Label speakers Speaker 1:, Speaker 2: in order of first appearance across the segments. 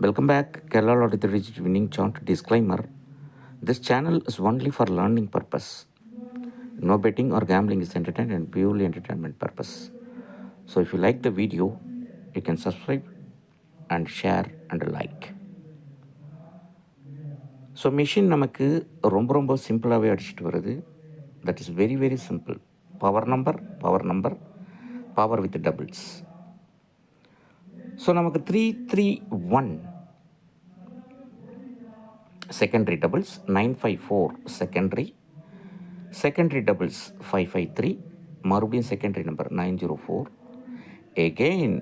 Speaker 1: Welcome back, Kerala Lottery the Digit Winning Chart. Disclaimer This channel is only for learning purpose. No betting or gambling is entertainment and purely entertainment purpose. So if you like the video, you can subscribe and share and like. So machine நமக்கு ரொம்ப ரொம்ப சிம்பிளாகவே அடிச்சுட்டு வருது that is very very simple power number power number power with doubles so நமக்கு three three one secondary doubles nine five four secondary secondary doubles five five three மறுபடியும் secondary number nine zero four again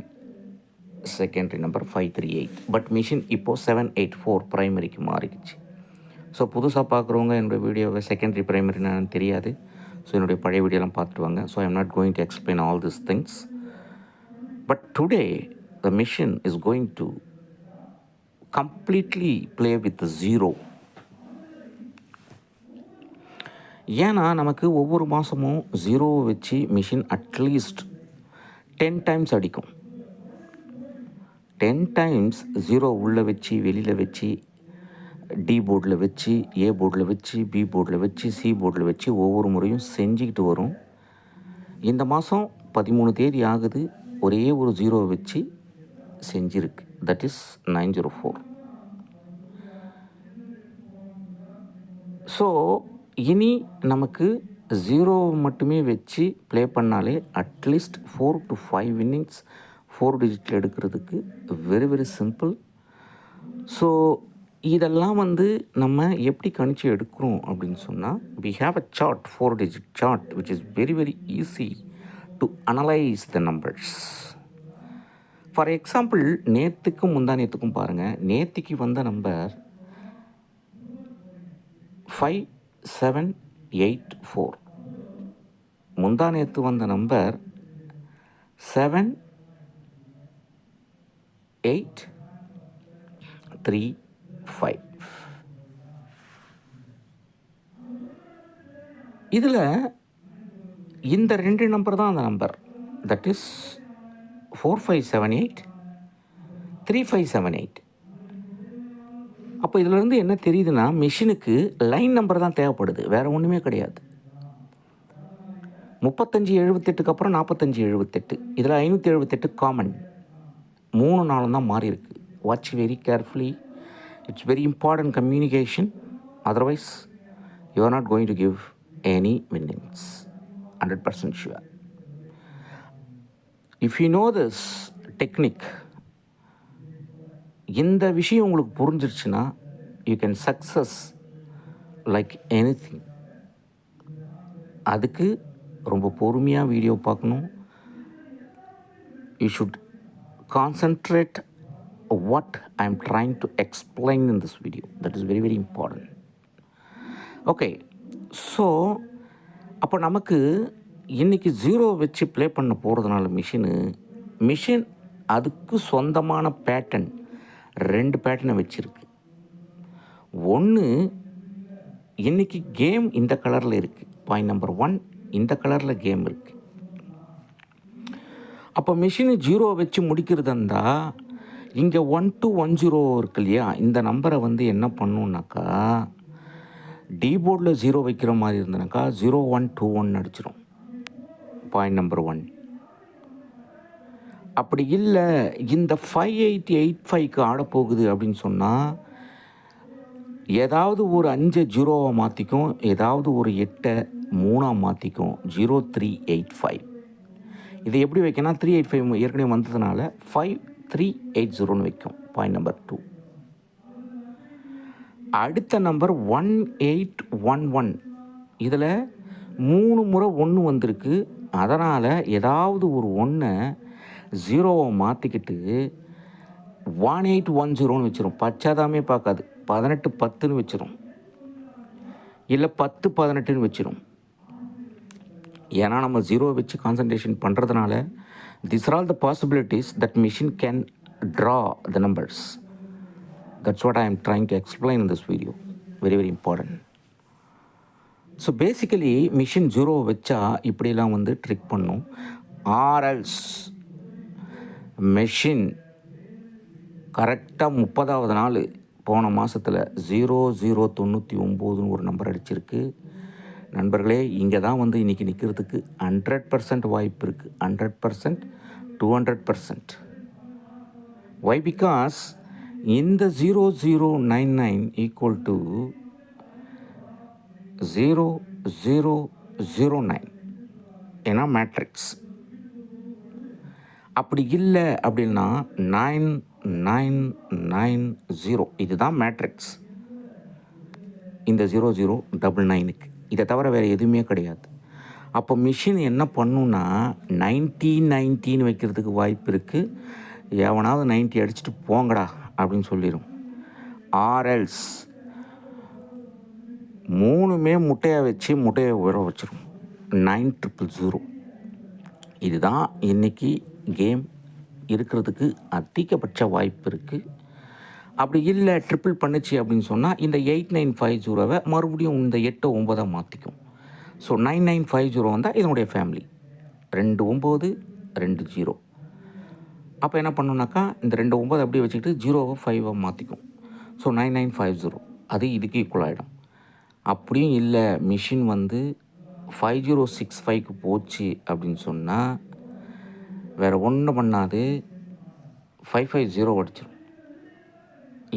Speaker 1: secondary number five three eight but machine இப்போது seven eight four ப்ரைமரிக்கு மாறிடுச்சு so புதுசாக பார்க்குறவங்க என்னுடைய வீடியோவை secondary primary நான் தெரியாது. ஸோ என்னுடைய பழைய வீடியோலாம் பார்த்துட்டு வாங்க. So I'm not going to explain all this things but today the machine is going to completely play with zero ஏன்னா நமக்கு ஒவ்வொரு மாதமும் ஜீரோவை வச்சு machine at least ten times அடிக்கும். டென் டைம்ஸ் ஜீரோ உள்ளே வச்சு வெளியில் வச்சு டி போர்டில் வச்சு ஏ போர்டில் வச்சு பி போர்டில் வச்சு சி போர்டில் வச்சு ஒவ்வொரு முறையும் செஞ்சுக்கிட்டு வரும். இந்த மாதம் பதிமூணு தேதி ஆகுது. ஒரே ஒரு ஜீரோவை வச்சு செஞ்சிருக்கு. That is nine zero four so இனி நமக்கு ஜீரோ மட்டுமே வச்சு ப்ளே பண்ணாலே at least four to five innings four டிஜிட்டில் எடுக்கிறதுக்கு வெரி வெரி சிம்பிள் ஸோ இதெல்லாம் வந்து நம்ம எப்படி கணிச்சு எடுக்கிறோம் அப்படின்னு சொன்னால் we have a chart four digit chart which is very very easy to analyse the numbers for example நேற்றுக்கும் முந்தா நேற்றுக்கும் பாருங்கள் நேற்றுக்கு வந்த number five seven eight four முந்தா நேற்று வந்த number seven eight three five இதில் இந்த ரெண்டு நம்பர் தான் அந்த number. That is four five seven eight three five seven eight அப்போ இதிலேருந்து என்ன தெரியுதுன்னா மிஷினுக்கு லைன் நம்பர் தான் தேவைப்படுது. வேறு ஒன்றுமே கிடையாது. முப்பத்தஞ்சு எழுபத்தெட்டுக்கு அப்புறம் நாற்பத்தஞ்சு எழுபத்தெட்டு இதில் ஐநூற்றி எழுபத்தெட்டு காமன் மூணு நாளும் தான் மாறியிருக்கு watch very carefully it's very important communication otherwise you are not going to give any winnings hundred percent sure if you know this technique இந்த விஷயம் உங்களுக்கு புரிஞ்சிருச்சுன்னா you can success like any thing அதுக்கு ரொம்ப பொறுமையாக வீடியோ பார்க்கணும். You should concentrate what I am trying to explain in this video that is very very important okay so அப்போ நமக்கு இன்றைக்கி ஜீரோ வச்சு ப்ளே பண்ண போகிறதுனால மிஷினு மிஷின் அதுக்கு சொந்தமான பேட்டர்ன் ரெண்டு பேட்டர்னை வச்சுருக்கு. ஒன்று இன்றைக்கி கேம் இந்த கலரில் இருக்குது பாயிண்ட் நம்பர் ஒன் இந்த கலரில் கேம் இருக்குது அப்போ மிஷினு ஜீரோ வச்சு முடிக்கிறது இருந்தால் இங்கே ஒன் டூ ஒன் ஜீரோ இருக்கு இல்லையா? இந்த நம்பரை வந்து என்ன பண்ணுன்னாக்கா டி போர்டில் ஜீரோ வைக்கிற மாதிரி இருந்தனாக்கா ஜீரோ ஒன் டூ ஒன் அடிச்சிடும் பாயிண்ட் நம்பர் ஒன் அப்படி இல்லை. இந்த ஃபைவ் எயிட் எயிட் ஃபைவ்க்கு ஆடப்போகுது அப்படின்னு சொன்னால் ஏதாவது ஒரு அஞ்சு ஜீரோவை மாற்றிக்கும் ஏதாவது ஒரு எட்டை மூணாக மாற்றிக்கும் ஜீரோ த்ரீ எயிட் ஃபைவ் இதை எப்படி வைக்கணும் த்ரீ எயிட் ஃபைவ் ஏற்கனவே வந்ததுனால ஃபைவ் த்ரீ எயிட் ஜீரோன்னு வைக்கும் பாயிண்ட் நம்பர் டூ அடுத்த number one eight one one இதில் மூணு முறை ஒன்று வந்திருக்கு. அதனால் ஏதாவது ஒரு ஒன்றை ஜீரோவை மாற்றிக்கிட்டு ஒன் எயிட் ஒன் ஜீரோன்னு வச்சிரும். பச்சாதாமே பார்க்காது. பதினெட்டு பத்துன்னு வச்சிரும். இல்லை பத்து பதினெட்டுன்னு வச்சிரும். ஏன்னா நம்ம ஜீரோ வச்சு கான்சன்ட்ரேஷன் பண்ணுறதுனால this are all the possibilities that machine can draw the numbers that's what I am trying to explain in this video. Very very so basically machine ஜீரோவை வச்சா இப்படிலாம் வந்து ட்ரிக் பண்ணும். ஆர்எல்ஸ் மெஷின் கரெக்டாக முப்பதாவது நாள் போன மாதத்தில் ஜீரோ ஜீரோ தொண்ணூற்றி ஒம்போதுன்னு ஒரு நம்பர் அடிச்சிருக்கு. நண்பர்களே இங்கே தான் வந்து இன்றைக்கி நிற்கிறதுக்கு ஹண்ட்ரட் பர்சன்ட் வாய்ப்பு இருக்குது hundred percent two hundred percent why because இந்த zero zero nine nine equal to zero zero zero nine ஏன்னா மேட்ரிக்ஸ் அப்படி இல்லை அப்படின்னா நைன் நைன் நைன் ஜீரோ இதுதான் மேட்ரிக்ஸ் இந்த ஜீரோ ஜீரோ டபுள் நைனுக்கு இதை தவிர வேறு எதுவுமே கிடையாது. அப்போ மிஷின் என்ன பண்ணுன்னா நைன்டீன் நைன்டீன் வைக்கிறதுக்கு வாய்ப்பு இருக்குது எவனாவது நைன்ட்டி அடிச்சுட்டு போங்கடா அப்படின்னு சொல்லிடும் ஆர்எல்ஸ் மூணுமே முட்டையை வச்சு முட்டையை உயர வச்சிடும் நைன் ட்ரிபிள் ஜீரோ இதுதான் இன்றைக்கி கேம் இருக்கிறதுக்கு அதிகபட்ச வாய்ப்பு இருக்குது அப்படி இல்லை ட்ரிபிள் பண்ணுச்சு அப்படின்னு சொன்னால் இந்த எயிட் நைன் ஃபைவ் ஜீரோவை மறுபடியும் இந்த எட்டு ஒம்பதை மாற்றிக்கும் so nine nine five zero வந்தால் இதனுடைய ஃபேமிலி ரெண்டு ஒம்பது ரெண்டு ஜீரோ. அப்போ என்ன பண்ணுனாக்கா இந்த ரெண்டு ஒம்பது அப்படியே வச்சுக்கிட்டு ஜீரோவை ஃபைவை மாற்றிக்கும் so nine nine five zero. அது இதுக்கு ஈக்குவல் ஆகிடும் அப்படியும் இல்லை மிஷின் வந்து ஃபைவ் ஜீரோ சிக்ஸ் ஃபைவ்க்கு போச்சு அப்படின்னு சொன்னால் வேறு ஒன்றும் பண்ணாது. ஃபைவ் ஃபைவ் ஜீரோ அடிச்சிடும்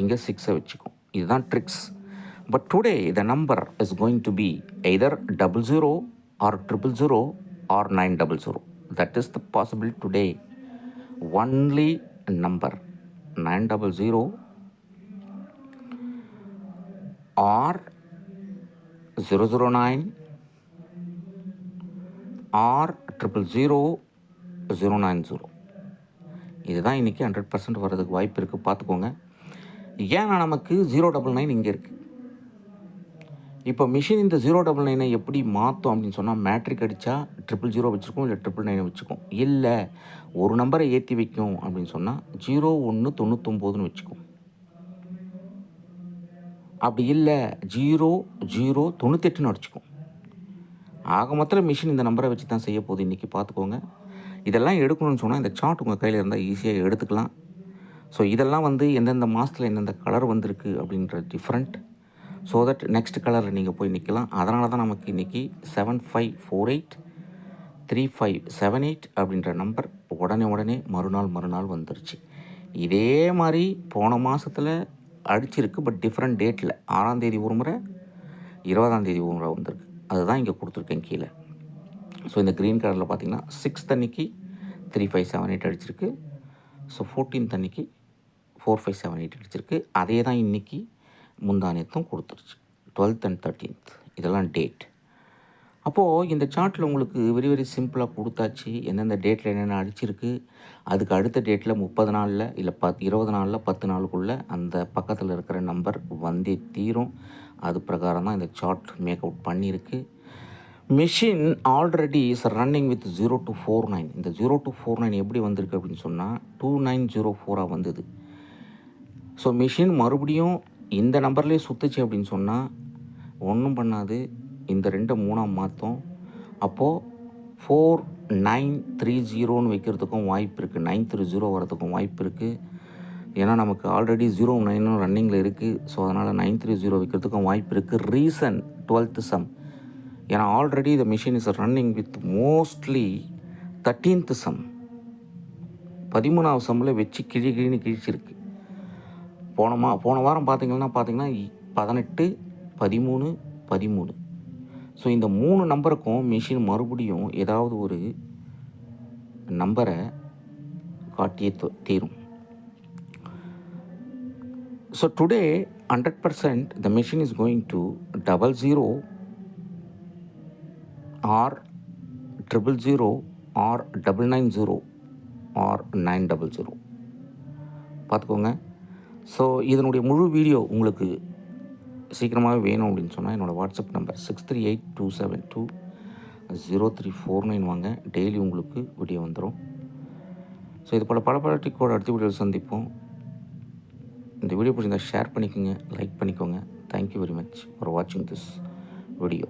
Speaker 1: இங்கே சிக்ஸை வச்சுக்கும். இதுதான் tricks but today the number is going to be either double zero or triple zero or nine double zero that is the possible today only number nine double zero or zero zero nine or triple zero zero nine zero. இதுதான் இன்றைக்கி hundred percent வர்றதுக்கு வாய்ப்பு இருக்குது பார்த்துக்கோங்க. ஏன்னா நமக்கு zero double nine இங்கே இருக்குது இப்போ மிஷின் இந்த ஜீரோ டபுள் நைனை எப்படி மாற்றும் அப்படின்னு சொன்னால் மேட்ரிக் அடித்தா ட்ரிபிள் ஜீரோ வச்சுருக்கோம் இல்லை ட்ரிபிள் நைனை வச்சுக்கோம். இல்லை ஒரு நம்பரை ஏற்றி வைக்கும் அப்படின்னு சொன்னால் ஜீரோ ஒன்று தொண்ணூத்தொம்போதுன்னு வச்சுக்கோம். அப்படி இல்லை ஜீரோ ஜீரோ தொண்ணூத்தெட்டுன்னு அடிச்சுக்கும். ஆக மொத்தத்தில் மிஷின் இந்த நம்பரை வச்சு தான் செய்ய போகுது. இன்றைக்கி பார்த்துக்கோங்க. இதெல்லாம் எடுக்கணும்னு சொன்னால் இந்த சார்ட் உங்கள் கையில் இருந்தால் ஈஸியாக எடுத்துக்கலாம். ஸோ இதெல்லாம் வந்து எந்தெந்த மாதத்தில் எந்தெந்த கலர் வந்திருக்கு அப்படின்ற டிஃப்ரெண்ட் ஸோ தட் நெக்ஸ்ட் கலரில் நீங்கள் போய் நிற்கலாம் அதனால தான் நமக்கு இன்றைக்கி seven five four eight three five seven eight அப்படின்ற நம்பர் உடனே உடனே மறுநாள் மறுநாள் வந்துருச்சு. இதே மாதிரி போன மாதத்தில் அடிச்சிருக்கு பட் டிஃப்ரெண்ட் டேட்டில் ஆறாம் தேதி ஒரு முறை இருபதாம் தேதி ஒரு முறை வந்திருக்கு. அதுதான் இங்கே கொடுத்துருக்கேன் கீழே. ஸோ இந்த க்ரீன் கலரில் பார்த்தீங்கன்னா சிக்ஸ்த் அன்னைக்கு த்ரீ ஃபைவ் செவன் எயிட் அடிச்சிருக்கு. ஸோ ஃபோர்டீன்த் அன்னைக்கு ஃபோர் ஃபைவ் செவன் எயிட் அடிச்சிருக்கு. அதே தான் இன்றைக்கி முந்தானியத்தும் கொடுத்துருச்சு. டுவெல்த் அண்ட் தேர்ட்டீன்த் இதெல்லாம் டேட் அப்போது இந்த சார்ட்டில் உங்களுக்கு வெரி வெரி சிம்பிளாக கொடுத்தாச்சு. எந்தெந்த டேட்டில் என்னென்ன அடிச்சிருக்கு. அதுக்கு அடுத்த டேட்டில் முப்பது நாளில் இல்லை பத் இருபது நாளில் பத்து நாளுக்குள்ளே அந்த பக்கத்தில் இருக்கிற நம்பர் வந்தே தீரும். அது பிரகாரம் தான் இந்த சார்ட் மேக் அவுட் பண்ணியிருக்கு. Machine already is running with zero to four nine இந்த ஜீரோ டு ஃபோர் நைன் எப்படி வந்திருக்கு அப்படின்னு சொன்னால் டூ நைன் ஜீரோ ஃபோராக வந்தது. ஸோ மிஷின் மறுபடியும் இந்த நம்பர்லேயே சுற்றுச்சு அப்படின்னு சொன்னால் ஒன்றும் பண்ணாது. இந்த ரெண்டு மூணாக மாற்றும் அப்போது ஃபோர் நைன் த்ரீ ஜீரோன்னு வைக்கிறதுக்கும் வாய்ப்பு இருக்குது நைன் த்ரீ ஜீரோ வரதுக்கும் வாய்ப்பு இருக்குது ஏன்னா நமக்கு ஆல்ரெடி ஜீரோ நைனும் ரன்னிங்கில் இருக்குது ஸோ அதனால் நைன் த்ரீ ஜீரோ வைக்கிறதுக்கும் வாய்ப்பு இருக்குது ரீசன் டுவெல்த்து சம் ஏன்னா already the machine is running with mostly thirteenth sum பதிமூணாவது சம்மில் வச்சு கிழி கிழின்னு கிழிச்சிருக்கு. போன மா போன வாரம் பார்த்தீங்கன்னா பார்த்தீங்கன்னா இ- பதினெட்டு பதிமூணு பதிமூணு. ஸோ இந்த மூணு நம்பருக்கும் மிஷின் மறுபடியும் ஏதாவது ஒரு நம்பரை காட்டியே தீரும். So today hundred percent the machine is going to double zero or triple zero or double nine zero or nine double zero பார்த்துக்கோங்க. ஸோ இதனுடைய முழு வீடியோ உங்களுக்கு சீக்கிரமாகவே வேணும் அப்படின்னு சொன்னால் என்னோடய WhatsApp number six three eight two seven two zero three four nine வாங்க. டெய்லி உங்களுக்கு வீடியோ வந்துடும் ஸோ இது போல் பல பல டிக்கோட அடுத்த வீடியோவில் சந்திப்போம். இந்த வீடியோ பிடிச்சிருந்தா ஷேர் பண்ணிக்கோங்க லைக் பண்ணிக்கோங்க. Thank you very much for வாட்சிங் திஸ் வீடியோ